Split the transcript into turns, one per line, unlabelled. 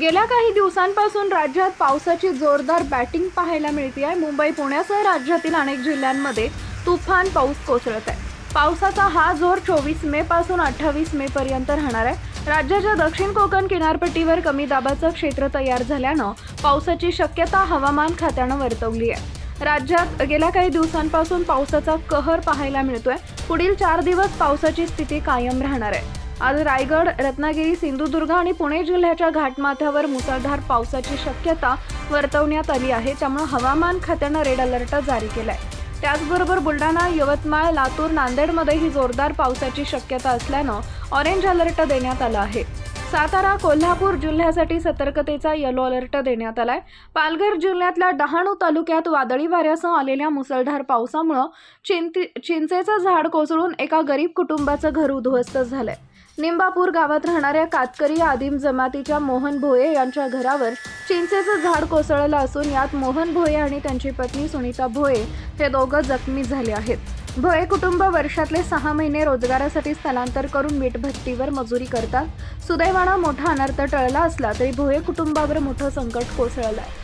गेल्या काही दिवसांपासून राज्यात पावसाची जोरदार बॅटिंग पाहायला मिळते आहे मुंबई पुण्यासह राज्यातील अनेक जिल्ह्यांमध्ये तुफान पाऊस कोसळत आहे. पावसाचा हा जोर चोवीस मे पासून अठ्ठावीस मे पर्यंत राहणार आहे. राज्याच्या दक्षिण कोकण किनारपट्टीवर कमी दाबाचं क्षेत्र तयार झाल्यानं पावसाची शक्यता हवामान खात्यानं वर्तवली आहे. राज्यात गेल्या काही दिवसांपासून पावसाचा कहर पाहायला मिळतोय. पुढील चार दिवस पावसाची स्थिती कायम राहणार आहे. आज रायगड रत्नागिरी सिंधुदुर्ग आणि पुणे जिल्ह्याच्या घाटमाथ्यावर मुसळधार पावसाची शक्यता वर्तवण्यात आली आहे. त्यामुळे हवामान खात्यानं रेड अलर्ट जारी केलाय. त्याचबरोबर बुलढाणा यवतमाळ लातूर नांदेडमध्येही जोरदार पावसाची शक्यता असल्यानं ऑरेंज अलर्ट देण्यात आला आहे. सातारा कोल्हापूर जिल्ह्यासाठी सतर्कतेचा येलो अलर्ट देण्यात आलाय. पालघर जिल्ह्यातल्या डहाणू तालुक्यात वादळी वाऱ्यासह आलेल्या मुसळधार पावसामुळं चिंती चिंचेचं झाड कोसळून एका गरीब कुटुंबाचं घर उद्ध्वस्त झालंय. निंबापूर गावात राहणाऱ्या कातकरी आदिम जमातीच्या मोहन भोये यांच्या घरावर चिंचेचं झाड कोसळलं असून यात मोहन भोये आणि त्यांची पत्नी सुनीता भोये हे दोघं जखमी झाले आहेत. भोये कुटुंब वर्षातले सहा महिने रोजगारासाठी स्थलांतर करून मीठभट्टीवर मजुरी करतात. सुदैवानं मोठा अनर्थ टळला असला तरी भोये कुटुंबावर मोठं संकट कोसळलं आहे